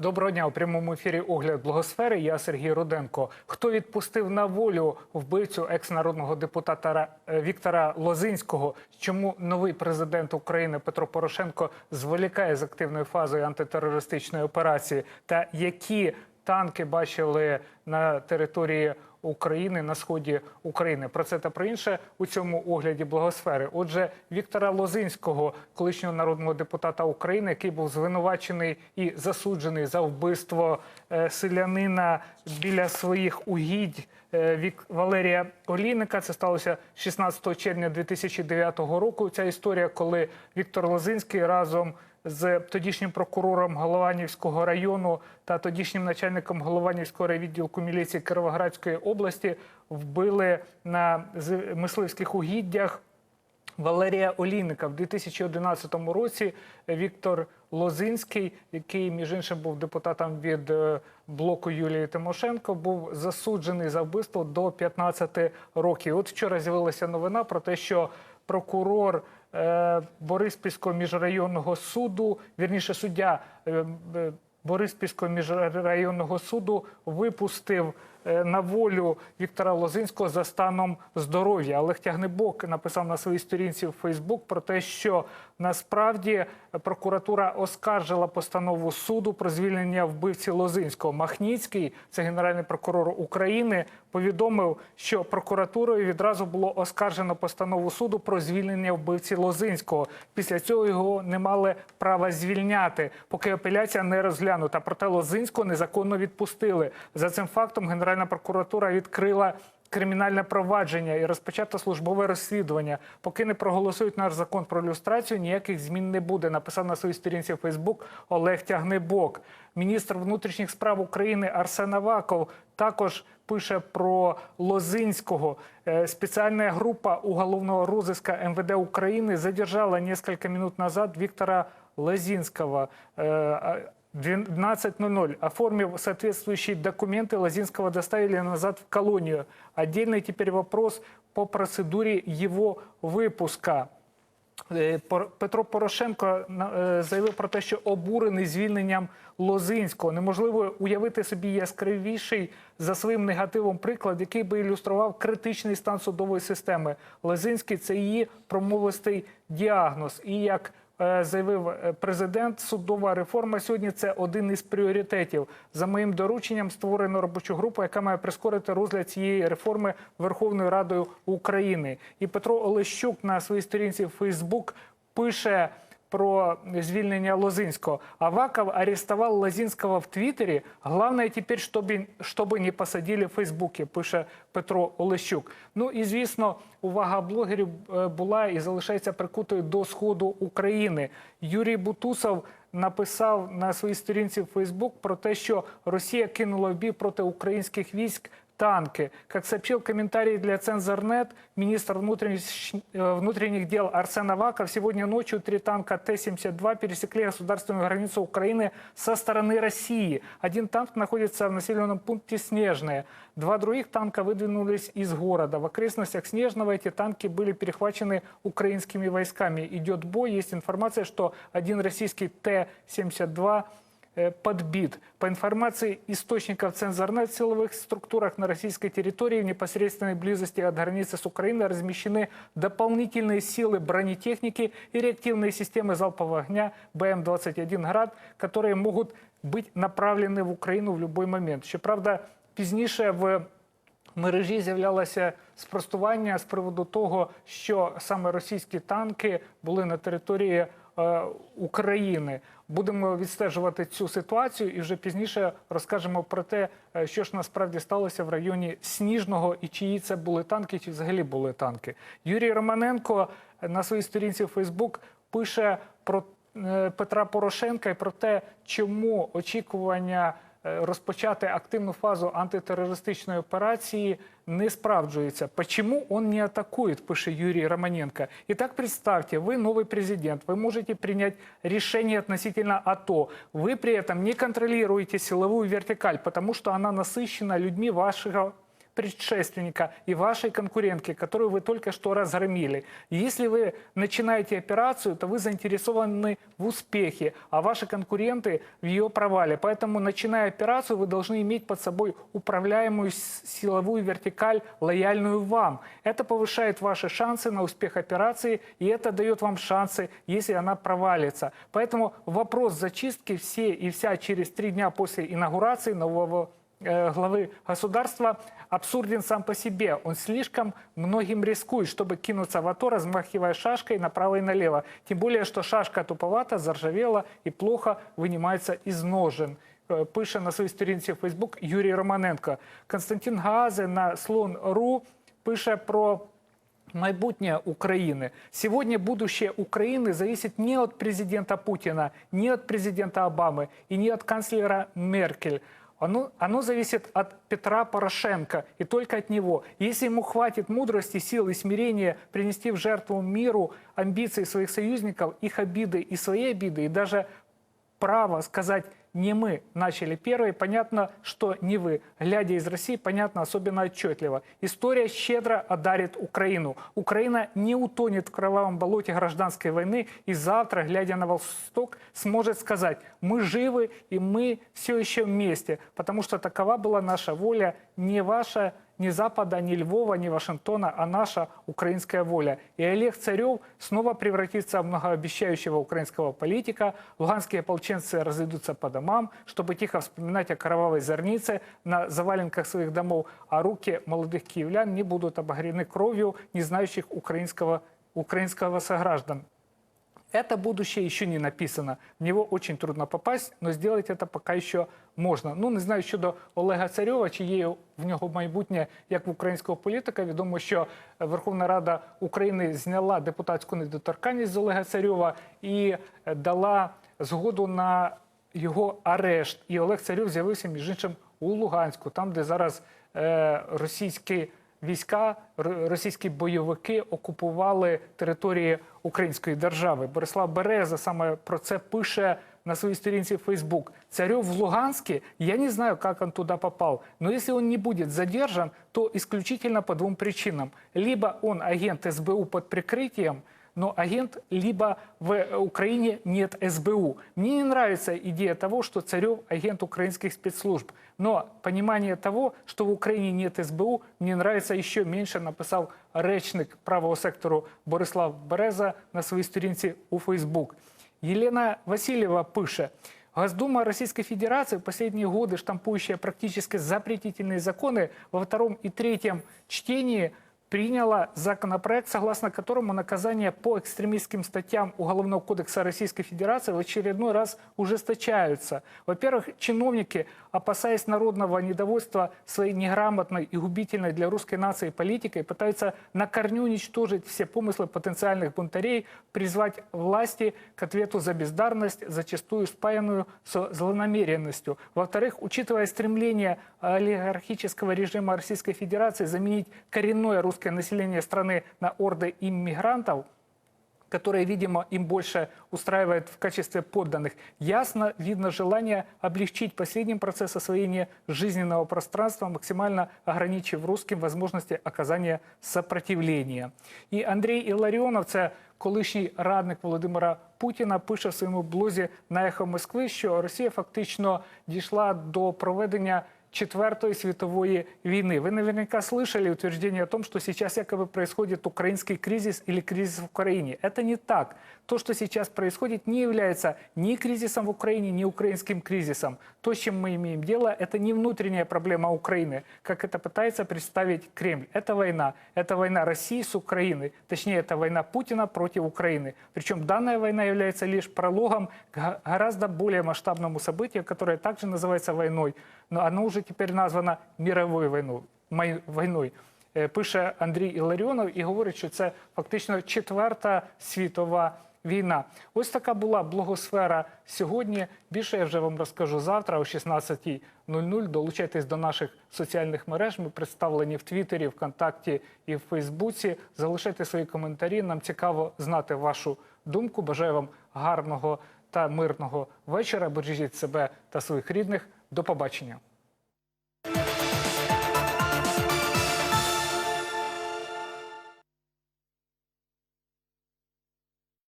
Доброго дня у прямому ефірі огляд благосфери. Я Сергій Руденко. Хто відпустив на волю вбивцю екс-народного депутата е, Віктора Лозинського? Чому новий президент України Петро Порошенко зволікає з активною фазою антитерористичної операції? Та які танки бачили на території України на сході України. Про це та про інше у цьому огляді благосфери. Отже, Віктора Лозинського, колишнього народного депутата України, який був звинувачений і засуджений за вбивство е, селянина біля своїх угідь. е, Вік Валерія Олійника це сталося 16 червня 2009 року. Ця історія, коли Віктор Лозинський разом з тодішнім прокурором Голованівського району та тодішнім начальником Голованівського райвідділку міліції Кіровоградської області вбили на мисливських угіддях Валерія Олійника в 2011 році. Віктор Лозинський, який між іншим був депутатом від е, блоку Юлії Тимошенко, був засуджений за вбивство до 15 років. От вчора з'явилася новина про те, що прокурор Бориспільського міжрайонного суду, вірніше суддя е, е, Бориспільського міжрайонного суду випустив е, на волю Віктора Лозинського за станом здоров'я. Олег Тягнебок написав на своїй сторінці в Фейсбук про те, що насправді прокуратура оскаржила постанову суду про звільнення вбивці Лозинського. Махніцький, це генеральний прокурор України, повідомив, що прокуратурою відразу було оскаржено постанову суду про звільнення вбивці Лозинського. Після цього його не мали права звільняти, поки апеляція не розглянута. Проте Лозинського незаконно відпустили. За цим фактом Генеральна прокуратура відкрила. Кримінальне провадження і розпочато службове розслідування. Поки не проголосують наш закон про люстрацію, ніяких змін не буде. Написав на своїй сторінці в Фейсбук Олег Тягнебок. Міністр внутрішніх справ України Арсен Аваков також пише про Лозинського. Е, Специальная группа уголовного розыска МВД Украины задержала несколько минут назад Виктора Лозинского. Э, а, 12.00. Оформив соответствующие документы, Лозинского доставили назад в колонию. Отдельный теперь вопрос по процедуре его выпуска. Е, Пор- Петро Порошенко на- е, заявив про те, що обурений звільненням Лозинського. Неможливо уявити собі яскравіший за своїм негативом приклад, який би ілюстрував критичний стан судової системи. Лозинський це її промовистий діагноз. І як е, заявив е, президент, судова реформа сьогодні це один із пріоритетів. За моїм дорученням створено робочу групу, яка має прискорити розгляд цієї реформи Верховною Радою України. І Петро Олещук на своїй сторінці Фейсбук пише. Про звільнення Лозинского. Аваков арестовал Лозинского в Твиттере. Главное теперь, чтобы, чтобы не посадили в Фейсбуке, пише Петро Олещук. Ну і звісно, увага блогерів е, була і залишається прикутою до сходу України. Юрій Бутусов написав на своїй сторінці в Фейсбук про те, що Росія кинула в бій проти українських військ танки. Как сообщил комментарий для Цензорнет, министр внутренних, э, внутренних дел Арсен Аваков, сегодня ночью три танка Т-72 пересекли государственную границу Украины со стороны России. Один танк находится в населенном пункте Снежное. Два других танка выдвинулись из города. В окрестностях Снежного эти танки были перехвачены украинскими войсками. Идет бой. Есть информация, что один российский Т-72 э, подбит. По информации источников Цензорнет в силовых структурах на российской территории в непосредственной близости от границы с Украиной размещены дополнительные силы бронетехники и реактивные системы залпового огня БМ-21 «Град», которые могут быть направлены в Украину в любой момент. Щоправда, пізніше в мережі з'являлося спростування з приводу того, що саме російські танки були на території е, України. Будемо відстежувати цю ситуацію і вже пізніше розкажемо про те, е, що ж насправді сталося в районі Сніжного і чиї це були танки, чи взагалі були танки. Юрій Романенко на своїй сторінці в Фейсбук пише про е, Петра Порошенка і про те, чому очікування е, розпочати активну фазу антитеррористичної операції не справджуется. Почему он не атакует, пише Юрий Романенко. Итак, представьте, вы новый президент, вы можете принять решение относительно АТО. Вы при этом не контролируете силовую вертикаль, потому что она насыщена людьми вашего Предшественника и вашей конкурентки, которую вы только что разгромили. Если вы начинаете операцию, то вы заинтересованы в успехе, а ваши конкуренты в ее провале. Поэтому, начиная операцию, вы должны иметь под собой управляемую силовую вертикаль, лояльную вам. Это повышает ваши шансы на успех операции, и это дает вам шансы, если она провалится. Поэтому вопрос зачистки все и вся через три дня после инаугурации нового главы государства абсурден сам по себе. Он слишком многим рискует, чтобы кинуться в АТО, размахивая шашкой направо и налево. Тем более, что шашка туповата, заржавела и плохо вынимается из ножен. Е, Пише на своїй сторінці в Фейсбук Юрій Романенко. Константин Гаазе на Слон.ру пише про майбутнее Украины. Сегодня будущее Украины зависит не от президента Путина, не от президента Обамы и не от канцлера Меркель. Оно, оно зависит от Петра Порошенко и только от него. Если ему хватит мудрости, сил и смирения принести в жертву миру амбиции своих союзников, их обиды и свои обиды, и даже право сказать не мы начали первые, понятно, что не вы. Глядя из России, понятно особенно отчетливо. История щедро одарит Украину. Украина не утонет в кровавом болоте гражданской войны и завтра, глядя на Восток, сможет сказать, мы живы и мы все еще вместе, потому что такова была наша воля, не ваша, ни Запада, ни Львова, ни Вашингтона, а наша украинская воля. И Олег Царев снова превратится в многообещающего украинского политика. Луганские ополченцы разойдутся по домам, чтобы тихо вспоминать о кровавой зорнице на заваленках своих домов, а руки молодых киевлян не будут обогрены кровью не знающих украинского, украинского сограждан. Это будущее еще не написано. В него очень трудно попасть, но сделать это пока еще можна. Ну не знаю щодо Олега Царьова, чи є в нього майбутнє як в українського політика. Відомо, що Верховна Рада України зняла депутатську недоторканність з Олега Царьова і е, дала згоду на його арешт. І Олег Царьов з'явився між іншим у Луганську, там, де зараз е, російські війська, російські бойовики окупували території української держави. Борислав Береза саме про це пише на своей сторінці в Facebook. Царев в Луганске, я не знаю, как он туда попал, но если он не будет задержан, то исключительно по двум причинам. Либо он агент СБУ под прикрытием, но агент либо в Украине нет СБУ. Мне не нравится идея того, что Царев агент украинских спецслужб. Но понимание того, что в Украине нет СБУ, мне нравится еще меньше, написал речник правого сектору Борислав Береза на своїй сторінці у Фейсбук. Елена Васильева пише, Госдума Российской Федерации в последние годы, штампующая практически запретительные законы, во втором и третьем чтении приняла законопроект, согласно которому наказания по экстремистским статьям Уголовного кодекса Российской Федерации в очередной раз ужесточаются. Во-первых, чиновники, опасаясь народного недовольства своей неграмотной и губительной для русской нации политикой, пытаются на корню уничтожить все помыслы потенциальных бунтарей, призвать власти к ответу за бездарность, зачастую спаянную со злонамеренностью. Во-вторых, учитывая стремление олигархического режима Российской Федерации заменить коренное русское население страны на орды иммигрантов, которые, видимо, им больше устраивает в качестве подданных, ясно видно желание облегчить последним процесс освоения жизненного пространства, максимально ограничив русским возможности оказания сопротивления. І Андрій Іларіонов, це колишній радник Володимира Путіна, пише в своєму блозі на ехо Москви, що Росія фактично дійшла до проведення Четвертой світової війны. Вы наверняка слышали утверждение о том, что сейчас якобы происходит украинский кризис или кризис в Украине. Это не так. То, что сейчас происходит, не является ни кризисом в Украине, ни украинским кризисом. То, с чем мы имеем дело, это не внутренняя проблема Украины, как это пытается представить Кремль. Это война. Это война России с Украиной. Точнее, это война Путина против Украины. Причем данная война является лишь прологом к га- гораздо более масштабному событию, которое также называется войной, но оно уже теперь названо мировой войной. май- войной. Е, Пише Андрій Іларіонов і говорить, що це фактично четверта світова війна. Ось така була блогосфера сьогодні. Більше я вже вам розкажу завтра о 16.00. Долучайтесь до наших соціальних мереж. Ми представлені в Твіттері, ВКонтакті і в Фейсбуці. Залишайте свої коментарі. Нам цікаво знати вашу думку. Бажаю вам гарного та мирного вечора. Бережіть себе та своїх рідних. До побачення.